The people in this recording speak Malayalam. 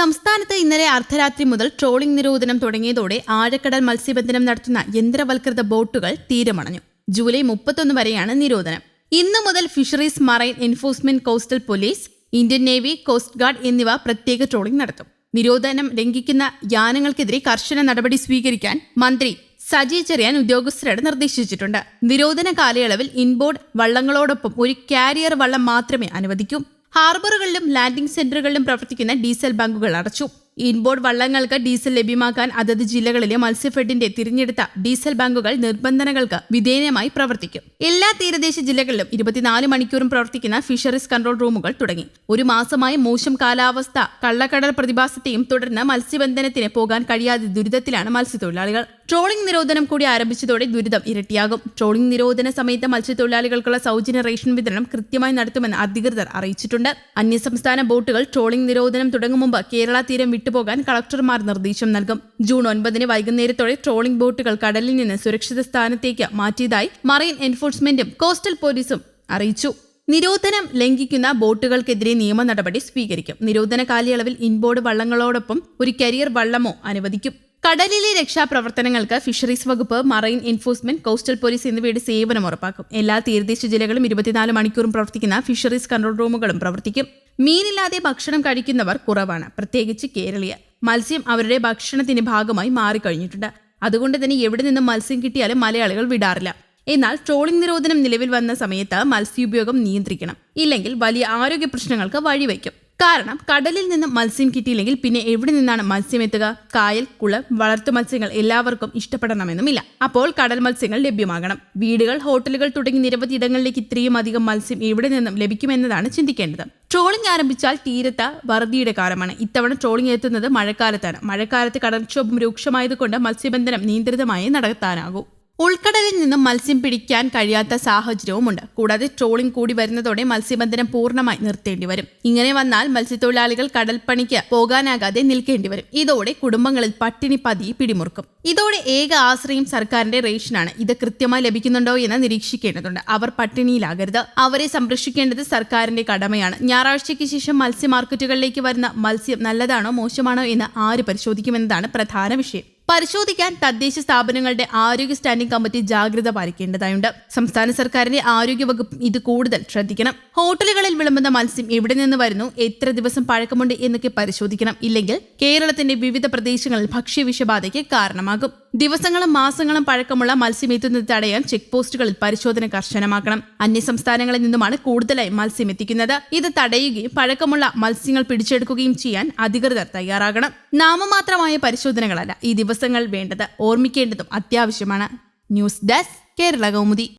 സംസ്ഥാനത്ത് ഇന്നലെ അർദ്ധരാത്രി മുതൽ ട്രോളിംഗ് നിരോധനം തുടങ്ങിയതോടെ ആഴക്കടൽ മത്സ്യബന്ധനം നടത്തുന്ന യന്ത്രവൽകൃത ബോട്ടുകൾ തീരമണഞ്ഞു. ജൂലൈ മുപ്പത്തൊന്ന് വരെയാണ് നിരോധനം. ഇന്നു മുതൽ fisheries marine enforcement coastal police Indian navy coast guard എന്നിവ പ്രത്യേക ട്രോളിംഗ് നടത്തും. നിരോധനം ലംഘിക്കുന്ന യാനങ്ങൾക്കെതിരെ കർശന നടപടി സ്വീകരിക്കാൻ മന്ത്രി സജി ചെറിയാൻ ഉദ്യോഗസ്ഥരോട് നിർദ്ദേശിച്ചിട്ടുണ്ട്. നിരോധന കാലയളവിൽ ഇൻബോർഡ് വള്ളങ്ങളോടൊപ്പം ഒരു കാരിയർ വള്ളം മാത്രമേ അനുവദിക്കൂ. ഹാർബറുകളിലും ലാൻഡിംഗ് സെന്ററുകളിലും പ്രവർത്തിക്കുന്ന ഡീസൽ ബാങ്കുകൾ അടച്ചു. ഇൻബോർഡ് വള്ളങ്ങൾക്ക് ഡീസൽ ലഭ്യമാക്കാൻ അതത് ജില്ലകളിലെ മത്സ്യഫെഡിന്റെ തിരഞ്ഞെടുത്ത ഡീസൽ ബാങ്കുകൾ നിർബന്ധനങ്ങൾക്ക് വിധേയമായി പ്രവർത്തിക്കും. എല്ലാ തീരദേശ ജില്ലകളിലും ഇരുപത്തിനാല് മണിക്കൂറും പ്രവർത്തിക്കുന്ന ഫിഷറീസ് കൺട്രോൾ റൂമുകൾ തുടങ്ങി. ഒരു മാസമായി മോശം കാലാവസ്ഥ കള്ളക്കടൽ പ്രതിഭാസത്തെയും തുടർന്ന് മത്സ്യബന്ധനത്തിന് പോകാൻ കഴിയാതെ ദുരിതത്തിലാണ് മത്സ്യത്തൊഴിലാളികൾ. ട്രോളിംഗ് നിരോധനം കൂടി ആരംഭിച്ചതോടെ ദുരിതം ഇരട്ടിയാകും. ട്രോളിംഗ് നിരോധന സമയത്ത് മത്സ്യത്തൊഴിലാളികൾക്കുള്ള സൗജന്യ റേഷൻ വിതരണം കൃത്യമായി നടത്തുമെന്ന് അധികൃതർ അറിയിച്ചിട്ടുണ്ട്. അന്യസംസ്ഥാന ബോട്ടുകൾ ട്രോളിംഗ് നിരോധനം തുടങ്ങും മുമ്പ് കേരള തീരം വിട്ടുപോകാൻ കളക്ടർമാർ നിർദ്ദേശം നൽകും. ജൂൺ ഒൻപതിന് വൈകുന്നേരത്തോടെ ട്രോളിംഗ് ബോട്ടുകൾ കടലിൽ നിന്ന് സുരക്ഷിത സ്ഥാനത്തേക്ക് മാറ്റിയതായി മറൈൻ എൻഫോഴ്സ്മെന്റും കോസ്റ്റൽ പോലീസും അറിയിച്ചു. നിരോധനം ലംഘിക്കുന്ന ബോട്ടുകൾക്കെതിരെ നിയമ നടപടി സ്വീകരിക്കും. നിരോധന കാലയളവിൽ ഇൻബോർഡ് വള്ളങ്ങളോടൊപ്പം ഒരു കരിയർ വള്ളമോ അനുവദിക്കും. കടലിലെ രക്ഷാപ്രവർത്തനങ്ങൾക്ക് ഫിഷറീസ് വകുപ്പ് മറൈൻ എൻഫോഴ്സ്മെന്റ് കോസ്റ്റൽ പോലീസ് എന്നിവയുടെ സേവനം ഉറപ്പാക്കും. എല്ലാ തീരദേശ ജില്ലകളും ഇരുപത്തിനാല് മണിക്കൂറും പ്രവർത്തിക്കുന്ന ഫിഷറീസ് കൺട്രോൾ റൂമുകളും പ്രവർത്തിക്കും. മീനില്ലാതെ ഭക്ഷണം കഴിക്കുന്നവർ കുറവാണ് പ്രത്യേകിച്ച് കേരളീയ മത്സ്യം അവരുടെ ഭക്ഷണത്തിന്റെ ഭാഗമായി മാറിക്കഴിഞ്ഞിട്ടുണ്ട്. അതുകൊണ്ട് തന്നെ എവിടെ നിന്നും മത്സ്യം കിട്ടിയാലും മലയാളികൾ വിടാറില്ല. എന്നാൽ ട്രോളിംഗ് നിരോധനം നിലവിൽ വന്ന സമയത്ത് മത്സ്യോപയോഗം നിയന്ത്രിക്കണം. ഇല്ലെങ്കിൽ വലിയ ആരോഗ്യ പ്രശ്നങ്ങൾക്ക് വഴിവെക്കും കാരണം കടലിൽ നിന്ന് മത്സ്യം കിട്ടിയില്ലെങ്കിൽ പിന്നെ എവിടെ നിന്നാണ് മത്സ്യം എത്തുക? കായൽ കുളം വളർത്തു മത്സ്യങ്ങൾ എല്ലാവർക്കും ഇഷ്ടപ്പെടണമെന്നുമില്ല. അപ്പോൾ കടൽ മത്സ്യങ്ങൾ ലഭ്യമാകണം. വീടുകൾ ഹോട്ടലുകൾ തുടങ്ങി നിരവധി ഇടങ്ങളിലേക്ക് ഇത്രയും അധികം മത്സ്യം എവിടെ നിന്നും ലഭിക്കുമെന്നതാണ് ചിന്തിക്കേണ്ടത്. ട്രോളിംഗ് ആരംഭിച്ചാൽ തീരത്ത വറുതിയുടെ കാലമാണ്. ഇത്തവണ ട്രോളിംഗ് എത്തുന്നത് മഴക്കാലത്താണ്. മഴക്കാലത്ത് കടൽക്ഷോഭം രൂക്ഷമായതുകൊണ്ട് മത്സ്യബന്ധനം നിയന്ത്രിതമായി നടത്താനാകൂ. ഉൾക്കടലിൽ നിന്നും മത്സ്യം പിടിക്കാൻ കഴിയാത്ത സാഹചര്യവുമുണ്ട്. കൂടാതെ ട്രോളിംഗ് കൂടി വരുന്നതോടെ മത്സ്യബന്ധനം പൂർണമായി നിർത്തേണ്ടി വരും. ഇങ്ങനെ വന്നാൽ മത്സ്യത്തൊഴിലാളികൾ കടൽപ്പണിക്ക് പോകാനാകാതെ നിൽക്കേണ്ടി വരും. ഇതോടെ കുടുംബങ്ങളിൽ പട്ടിണി പതി പിടിമുറുക്കും. ഇതോടെ ഏക ആശ്രയം സർക്കാരിന്റെ റേഷനാണ്. ഇത് കൃത്യമായി ലഭിക്കുന്നുണ്ടോ എന്ന് നിരീക്ഷിക്കേണ്ടതുണ്ട്. അവർ പട്ടിണിയിലാകരുത്. അവരെ സംരക്ഷിക്കേണ്ടത് സർക്കാരിന്റെ കടമയാണ്. ഞായറാഴ്ചയ്ക്ക് ശേഷം മത്സ്യ മാർക്കറ്റുകളിലേക്ക് വരുന്ന മത്സ്യം നല്ലതാണോ മോശമാണോ എന്ന് ആര് പരിശോധിക്കുമെന്നതാണ് പ്രധാന വിഷയം. പരിശോധിക്കാൻ തദ്ദേശ സ്ഥാപനങ്ങളുടെ ആരോഗ്യ സ്റ്റാൻഡിംഗ് കമ്മിറ്റി ജാഗ്രത പാലിക്കേണ്ടതായുണ്ട്. സംസ്ഥാന സർക്കാരിന്റെ ആരോഗ്യ വകുപ്പ് ഇത് കൂടുതൽ ശ്രദ്ധിക്കണം. ഹോട്ടലുകളിൽ വിളമ്പുന്ന മത്സ്യം എവിടെ നിന്ന് വരുന്നു? എത്ര ദിവസം പഴക്കമുണ്ട് എന്നൊക്കെ പരിശോധിക്കണം. ഇല്ലെങ്കിൽ കേരളത്തിന്റെ വിവിധ പ്രദേശങ്ങളിൽ ഭക്ഷ്യ വിഷബാധയ്ക്ക് കാരണമാകും. ദിവസങ്ങളും മാസങ്ങളും പഴക്കമുള്ള മത്സ്യം തടയാൻ ചെക്ക് പോസ്റ്റുകളിൽ പരിശോധന കർശനമാക്കണം. അന്യ സംസ്ഥാനങ്ങളിൽ നിന്നുമാണ് കൂടുതലായി മത്സ്യം എത്തിക്കുന്നത് ഇത് തടയുകയും പഴക്കമുള്ള മത്സ്യങ്ങൾ പിടിച്ചെടുക്കുകയും ചെയ്യാൻ അധികൃതർ തയ്യാറാകണം. നാമമാത്രമായ പരിശോധനകളല്ല ഈ ദിവസങ്ങൾ വേണ്ടത്. ഓർമ്മിക്കേണ്ടതും അത്യാവശ്യമാണ്. News desk Kerala Kaumudi.